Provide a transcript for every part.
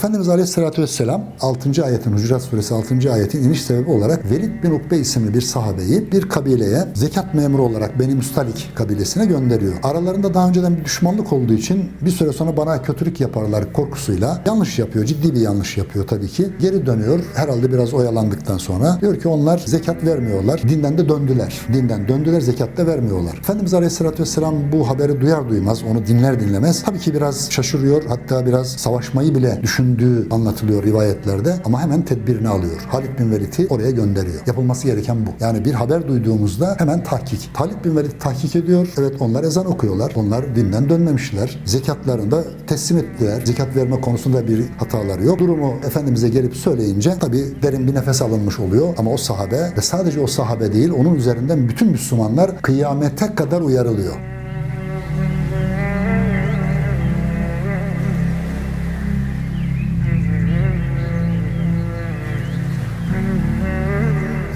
Efendimiz Aleyhisselatü Vesselam 6. ayetin Hucurat Suresi 6. ayetin iniş sebebi olarak Velid bin Ukbe isimli bir sahabeyi bir kabileye zekat memuru olarak Beni Müstalik kabilesine gönderiyor. Aralarında daha önceden bir düşmanlık olduğu için bir süre sonra bana kötülük yaparlar korkusuyla yanlış yapıyor. Ciddi bir yanlış yapıyor tabii ki. Geri dönüyor. Herhalde biraz oyalandıktan sonra diyor ki onlar zekat vermiyorlar. Dinden de döndüler. Dinden döndüler zekat da vermiyorlar. Efendimiz Aleyhisselatü Vesselam bu haberi duyar duymaz onu dinler dinlemez. Tabii ki biraz şaşırıyor. Hatta biraz savaşmayı bile düşündüğü anlatılıyor rivayetlerde. Ama hemen tedbirini alıyor. Halid bin Velid'i oraya gönderiyor. Yapılması gereken bu. Yani bir haber duyduğumuzda hemen tahkik. Halid bin Velid tahkik ediyor. Evet onlar ezan okuyorlar. Onlar dinden dönmemişler. Zekatlarını da teslim ettiler. Zekat verme konusunda bir hataları yok. Durumu Efendimiz'e gelip söyleyince tabii derin bir nefes alınmış oluyor. Ama o sahabe ve sadece o sahabe değil onun üzerinden bütün Müslümanlar kıyamete kadar uyarılıyor.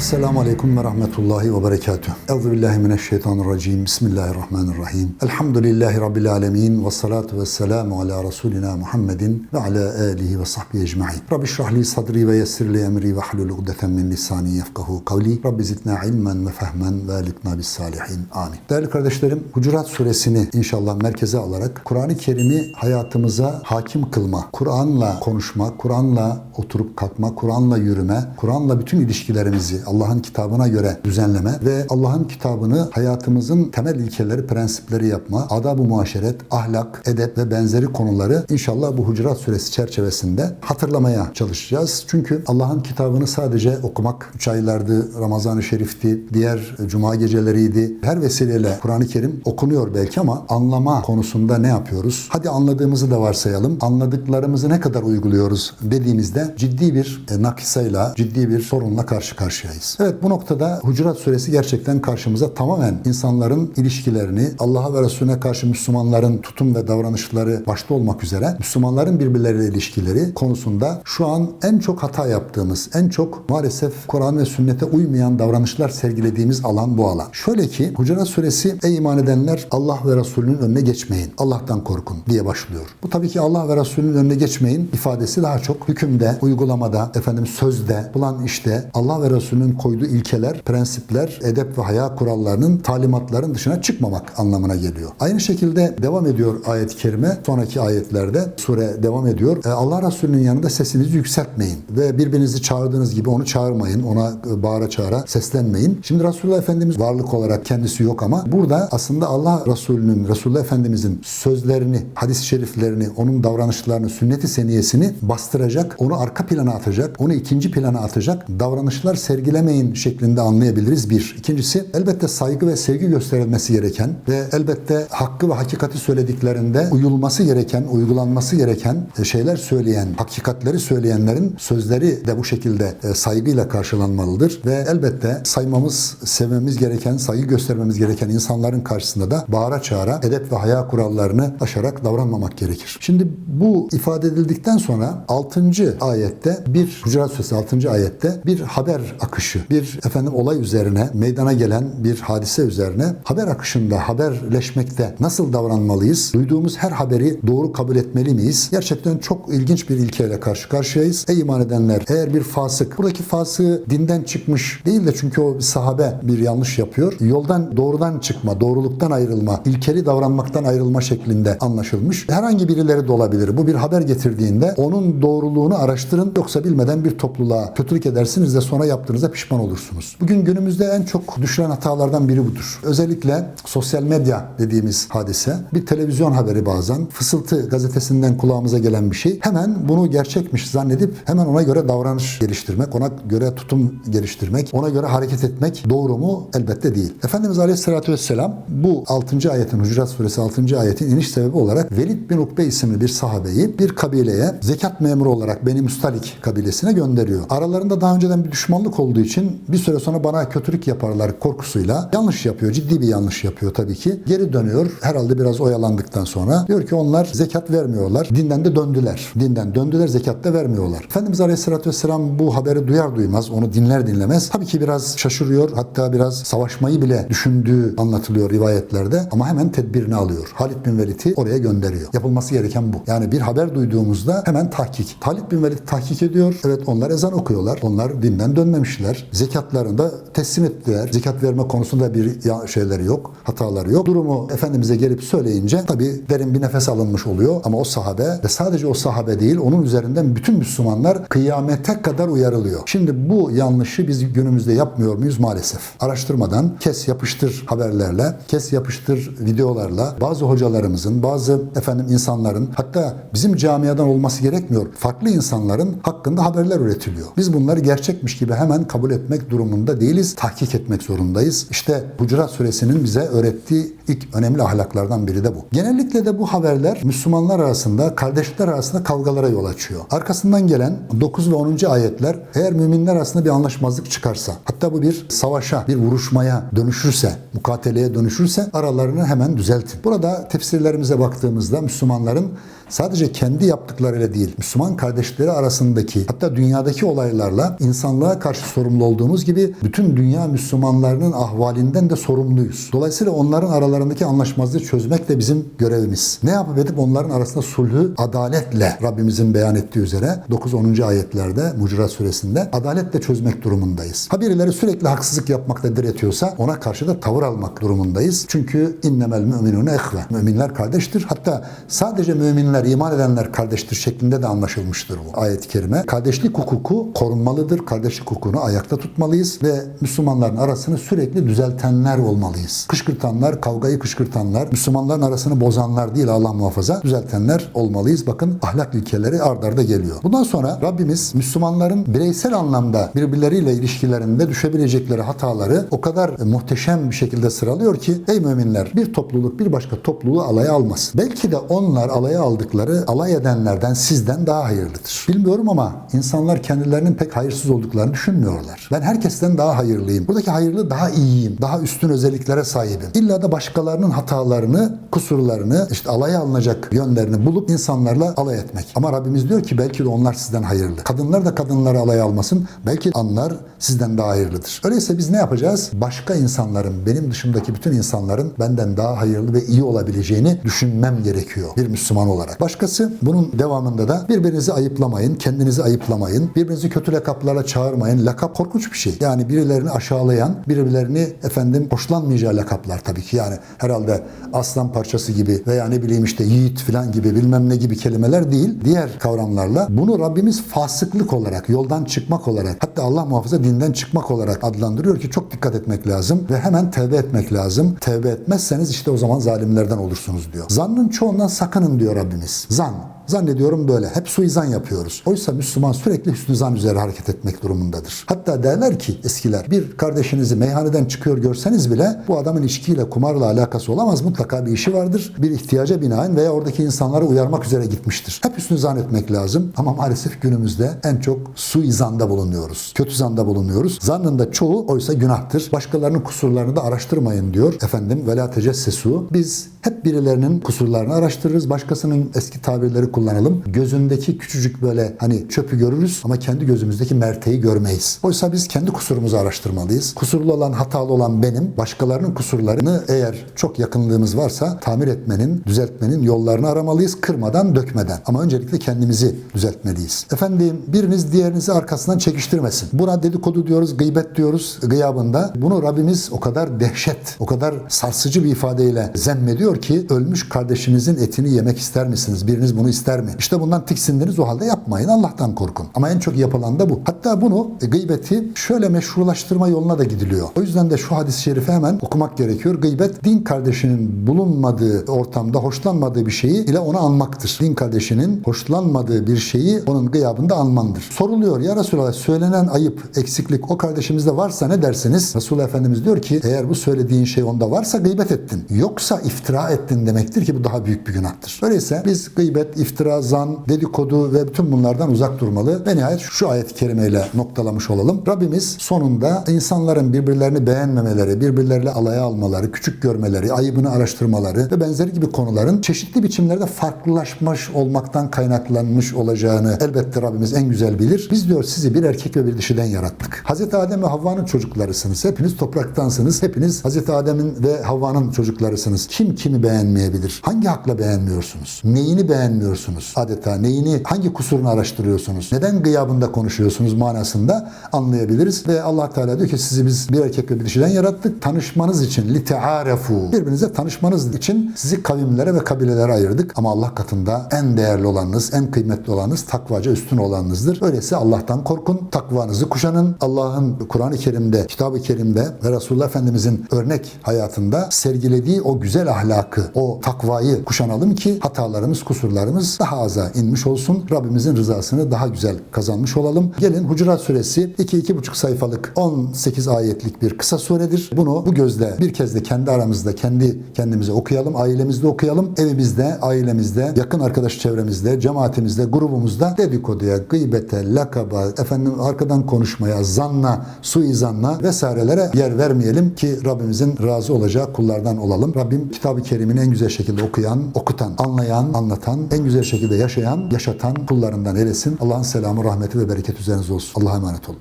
Esselamu Aleyküm ve Rahmetullahi ve Berekatuhu. Euzu billahi mineşşeytanirracim. Bismillahirrahmanirrahim. Elhamdülillahi Rabbil alemin. Ve salatu ve selamu ala Resulina Muhammedin ve ala alihi ve sahbihi ecma'in. Rabbi şrahli sadri ve yessirli emri ve hlul ugdeten min lisani yefkahu kavli. Rabbi zidna ilmen ve fehmen ve elikna bis salihin. Amin. Değerli kardeşlerim, Hucurat suresini inşallah merkeze alarak Kur'an-ı Kerim'i hayatımıza hakim kılma, Kur'an'la konuşma, Kur'an'la oturup kalkma, Kur'an'la yürüme, Kur'an'la bütün ilişkilerimizi Allah'ın kitabına göre düzenleme ve Allah'ın kitabını hayatımızın temel ilkeleri, prensipleri yapma, adab-ı muaşeret, ahlak, edep ve benzeri konuları inşallah bu Hucurat suresi çerçevesinde hatırlamaya çalışacağız. Çünkü Allah'ın kitabını sadece okumak, 3 aylardı, Ramazan-ı Şerif'ti, diğer cuma geceleriydi. Her vesileyle Kur'an-ı Kerim okunuyor belki ama anlama konusunda ne yapıyoruz? Hadi anladığımızı da varsayalım. Anladıklarımızı ne kadar uyguluyoruz dediğimizde ciddi bir e, nakisayla, ciddi bir sorunla karşı karşıyayız. Evet bu noktada Hucurat suresi gerçekten karşımıza tamamen insanların ilişkilerini, Allah'a ve Resulüne karşı Müslümanların tutum ve davranışları başta olmak üzere Müslümanların birbirleriyle ilişkileri konusunda şu an en çok hata yaptığımız, en çok maalesef Kur'an ve sünnete uymayan davranışlar sergilediğimiz alan bu alan. Şöyle ki Hucurat suresi ey iman edenler Allah ve Resulünün önüne geçmeyin. Allah'tan korkun diye başlıyor. Bu tabii ki Allah ve Resulünün önüne geçmeyin ifadesi daha çok hükümde, uygulamada, efendim sözde, bulan işte Allah ve Resulünün koyduğu ilkeler, prensipler, edep ve haya kurallarının talimatların dışına çıkmamak anlamına geliyor. Aynı şekilde devam ediyor ayet-i kerime. Sonraki ayetlerde sure devam ediyor. E, Allah Resulü'nün yanında sesinizi yükseltmeyin ve birbirinizi çağırdığınız gibi onu çağırmayın. Ona e, bağıra çağıra seslenmeyin. Şimdi Resulullah Efendimiz varlık olarak kendisi yok ama burada aslında Allah Resulü'nün, Resulullah Efendimizin sözlerini, hadis-i şeriflerini, onun davranışlarını, sünnet-i seniyesini bastıracak, onu arka plana atacak, onu ikinci plana atacak davranışlar sergilemeyin şeklinde anlayabiliriz bir. İkincisi elbette saygı ve sevgi gösterilmesi gereken ve elbette hakkı ve hakikati söylediklerinde uyulması gereken, uygulanması gereken e, şeyler söyleyen, hakikatleri söyleyenlerin sözleri de bu şekilde e, saygıyla karşılanmalıdır ve elbette saymamız, sevmemiz gereken, saygı göstermemiz gereken insanların karşısında da bağıra çağıra edep ve haya kurallarını aşarak davranmamak gerekir. Şimdi bu ifade edildikten sonra 6. ayette bir Hucurat Suresi 6. ayette bir haber akışı, bir efendim olay üzerine meydana gelen bir hadise üzerine haber akışında, haberleşmekte nasıl davranmalıyız? Duyduğumuz her haberi doğru kabul etmeli miyiz? Gerçekten çok ilginç bir ilkeyle karşı karşıyayız. Ey iman edenler, eğer bir fasık, buradaki fasığı dinden çıkmış değil de çünkü o sahabe bir yanlış yapıyor. Yoldan doğrudan çıkma, doğruluktan ayrılma, ilkeli davranmaktan ayrılma şeklinde anlaşılmış. Herhangi birileri de olabilir. Bu bir haber getirdiğinde onun doğruluğunu araştırın yoksa bilmeden bir topluluğa kötülük edersiniz de sonra yaptığınızda pişman olursunuz. Bugün günümüzde en çok düşüren hatalardan biri budur. Özellikle sosyal medya dediğimiz hadise bir televizyon haberi bazen Fısıltı gazetesinden kulağımıza gelen bir şey. Hemen bunu gerçekmiş zannedip hemen ona göre davranış geliştirmek, ona göre tutum geliştirmek, ona göre hareket etmek doğru mu? Elbette değil. Efendimiz Aleyhisselatü Vesselam bu 6. ayetin, Hucurat Suresi 6. ayetin iniş sebebi olarak Velid bin Ukbe isimli bir sahabeyi bir kabileye zekat memuru olarak Beni Müstalik kabilesine gönderiyor. Aralarında daha önceden bir düşmanlık olduğu için bir süre sonra bana kötülük yaparlar korkusuyla yanlış yapıyor. Ciddi bir yanlış yapıyor tabii ki. Geri dönüyor. Herhalde biraz oyalandıktan sonra diyor ki onlar zekat vermiyorlar. Dinden de döndüler. Dinden döndüler zekat da vermiyorlar. Efendimiz Aleyhisselatü Vesselam bu haberi duyar duymaz onu dinler dinlemez. Tabii ki biraz şaşırıyor. Hatta biraz savaşmayı bile düşündüğü anlatılıyor rivayetlerde. Ama hemen tedbirini alıyor. Halid bin Velid'i oraya gönderiyor. Yapılması gereken bu. Yani bir haber duyduğumuzda hemen tahkik. Halid bin Velid tahkik ediyor. Evet onlar ezan okuyorlar. Onlar dinden dönmemişler. Zekatlarını da teslim ettiler. Zekat verme konusunda bir şeyleri yok. Hataları yok. Durumu Efendimiz'e gelip söyleyince tabii derin bir nefes alınmış oluyor. Ama o sahabe ve sadece o sahabe değil onun üzerinden bütün Müslümanlar kıyamete kadar uyarılıyor. Şimdi bu yanlışı biz günümüzde yapmıyor muyuz maalesef? Araştırmadan kes yapıştır haberlerle, kes yapıştır videolarla bazı hocalarımızın, bazı efendim insanların hatta bizim camiadan olması gerekmiyor. Farklı insanların hakkında haberler üretiliyor. Biz bunları gerçekmiş gibi hemen kabul etmek durumunda değiliz. Tahkik etmek zorundayız. İşte Hucurat suresinin bize öğrettiği ilk önemli ahlaklardan biri de bu. Genellikle de bu haberler Müslümanlar arasında, kardeşler arasında kavgalara yol açıyor. Arkasından gelen 9 ve 10. ayetler eğer müminler arasında bir anlaşmazlık çıkarsa, hatta bu bir savaşa, bir vuruşmaya dönüşürse, mukateleye dönüşürse aralarını hemen düzeltin. Burada tefsirlerimize baktığımızda Müslümanların sadece kendi yaptıklarıyla değil, Müslüman kardeşleri arasındaki hatta dünyadaki olaylarla insanlığa karşı sorumlu olduğumuz gibi bütün dünya Müslümanlarının ahvalinden de sorumluyuz. Dolayısıyla onların aralarındaki anlaşmazlığı çözmek de bizim görevimiz. Ne yapıp edip onların arasında sulhü adaletle Rabbimizin beyan ettiği üzere 9-10. ayetlerde Mucurat suresinde adaletle çözmek durumundayız. Ha birileri sürekli haksızlık yapmakta diretiyorsa ona karşı da tavır almak durumundayız. Çünkü innemel müminune ehve. Müminler kardeştir. Hatta sadece müminler, iman edenler kardeştir şeklinde de anlaşılmıştır bu ayet-i kerime. Kardeşlik hukuku korunmalıdır. Kardeşlik hukukunu ayakta tutmalıyız ve Müslümanların arasını sürekli düzeltenler olmalıyız. Kışkırtanlar, kavgayı kışkırtanlar, Müslümanların arasını bozanlar değil Allah muhafaza, düzeltenler olmalıyız. Bakın ahlak ilkeleri ard arda geliyor. Bundan sonra Rabbimiz Müslümanların bireysel anlamda birbirleriyle ilişkilerinde düşebilecekleri hataları o kadar muhteşem bir şekilde sıralıyor ki ey müminler bir topluluk bir başka topluluğu alaya almasın. Belki de onlar alaya aldıkları alay edenlerden sizden daha hayırlıdır. Bilmiyorum ama insanlar kendilerinin pek hayırsız olduklarını düşünmüyorlar. Ben herkesten daha hayırlıyım. Buradaki hayırlı daha iyiyim. Daha üstün özelliklere sahibim. İlla da başkalarının hatalarını, kusurlarını, işte alaya alınacak yönlerini bulup insanlarla alay etmek. Ama Rabbimiz diyor ki belki de onlar sizden hayırlı. Kadınlar da kadınları alaya almasın. Belki anlar sizden daha hayırlıdır. Öyleyse biz ne yapacağız? Başka insanların, benim dışımdaki bütün insanların benden daha hayırlı ve iyi olabileceğini düşünmem gerekiyor bir Müslüman olarak. Başkası bunun devamında da birbirinizi ayıplamayın, kendinizi ayıplamayın, birbirinizi kötü lakaplarla çağırmayın. Lakap korkunç bir şey. Yani birilerini aşağılayan, birilerini efendim hoşlanmayacağı lakaplar tabii ki. Yani herhalde aslan parçası gibi veya ne bileyim işte yiğit falan gibi bilmem ne gibi kelimeler değil. Diğer kavramlarla bunu Rabbimiz fasıklık olarak, yoldan çıkmak olarak hatta Allah muhafaza dinden çıkmak olarak adlandırıyor ki çok dikkat etmek lazım ve hemen tevbe etmek lazım. Tevbe etmezseniz işte o zaman zalimlerden olursunuz diyor. Zannın çoğundan sakının diyor Rabbimiz. Zan. Zannediyorum böyle. Hep suizan yapıyoruz. Oysa Müslüman sürekli hüsnü zan üzere hareket etmek durumundadır. Hatta derler ki eskiler bir kardeşinizi meyhaneden çıkıyor görseniz bile bu adamın içkiyle kumarla alakası olamaz. Mutlaka bir işi vardır. Bir ihtiyaca binaen veya oradaki insanları uyarmak üzere gitmiştir. Hep hüsnü zan etmek lazım. Ama maalesef günümüzde en çok suizanda bulunuyoruz. Kötü zanda bulunuyoruz. Zannın da çoğu oysa günahtır. Başkalarının kusurlarını da araştırmayın diyor. Efendim vela tecessesu. Biz hep birilerinin kusurlarını araştırırız. Başkasının eski tabirleri kullanalım. Gözündeki küçücük böyle hani çöpü görürüz ama kendi gözümüzdeki merteği görmeyiz. Oysa biz kendi kusurumuzu araştırmalıyız. Kusurlu olan, hatalı olan benim. Başkalarının kusurlarını eğer çok yakınlığımız varsa tamir etmenin, düzeltmenin yollarını aramalıyız. Kırmadan, dökmeden. Ama öncelikle kendimizi düzeltmeliyiz. Efendim biriniz diğerinizi arkasından çekiştirmesin. Buna dedikodu diyoruz, gıybet diyoruz gıyabında. Bunu Rabbimiz o kadar dehşet, o kadar sarsıcı bir ifadeyle zemmediyor ki ölmüş kardeşinizin etini yemek ister misiniz? Biriniz bunu ister mi? İşte bundan tiksindiniz o halde yapmayın. Allah'tan korkun. Ama en çok yapılan da bu. Hatta bunu e, gıybeti şöyle meşrulaştırma yoluna da gidiliyor. O yüzden de şu hadis-i şerifi hemen okumak gerekiyor. Gıybet din kardeşinin bulunmadığı ortamda hoşlanmadığı bir şeyi ile onu anmaktır. Din kardeşinin hoşlanmadığı bir şeyi onun gıyabında anmandır. Soruluyor ya Resulallah söylenen ayıp, eksiklik o kardeşimizde varsa ne dersiniz? Resulullah Efendimiz diyor ki eğer bu söylediğin şey onda varsa gıybet ettin. Yoksa iftira ettin demektir ki bu daha büyük bir günahtır. Öyleyse biz gıybet, iftira iftira, zan, dedikodu ve bütün bunlardan uzak durmalı. Ve nihayet şu ayet-i kerimeyle noktalamış olalım. Rabbimiz sonunda insanların birbirlerini beğenmemeleri, birbirleriyle alaya almaları, küçük görmeleri, ayıbını araştırmaları ve benzeri gibi konuların çeşitli biçimlerde farklılaşmış olmaktan kaynaklanmış olacağını elbette Rabbimiz en güzel bilir. Biz diyor sizi bir erkek ve bir dişiden yarattık. Hazreti Adem ve Havva'nın çocuklarısınız. Hepiniz topraktansınız. Hepiniz Hazreti Adem'in ve Havva'nın çocuklarısınız. Kim kimi beğenmeyebilir? Hangi hakla beğenmiyorsunuz? Neyini beğenmiyorsunuz? Adeta neyini, hangi kusurunu araştırıyorsunuz? Neden gıyabında konuşuyorsunuz manasında anlayabiliriz. Ve Allah Teala diyor ki sizi biz bir erkek ve bir dişiden yarattık. Tanışmanız için, litearefu. Birbirinize tanışmanız için sizi kavimlere ve kabilelere ayırdık. Ama Allah katında en değerli olanınız, en kıymetli olanınız, takvaca üstün olanınızdır. Öyleyse Allah'tan korkun, takvanızı kuşanın. Allah'ın Kur'an-ı Kerim'de, Kitab-ı Kerim'de ve Resulullah Efendimizin örnek hayatında sergilediği o güzel ahlakı, o takvayı kuşanalım ki hatalarımız, kusurlarımız daha aza inmiş olsun. Rabbimizin rızasını daha güzel kazanmış olalım. Gelin Hucurat Suresi 2-2,5 sayfalık 18 ayetlik bir kısa suredir. Bunu bu gözle bir kez de kendi aramızda, kendi kendimize okuyalım, ailemizde okuyalım. Evimizde, ailemizde, yakın arkadaş çevremizde, cemaatimizde, grubumuzda dedikoduya, gıybete, lakaba, efendim arkadan konuşmaya, zanna, suizanla vesairelere yer vermeyelim ki Rabbimizin razı olacağı kullardan olalım. Rabbim Kitab-ı Kerim'in en güzel şekilde okuyan, okutan, anlayan, anlatan, en güzel şekilde yaşayan, yaşatan kullarından eylesin. Allah'ın selamı, rahmeti ve bereket üzerinize olsun. Allah'a emanet olun.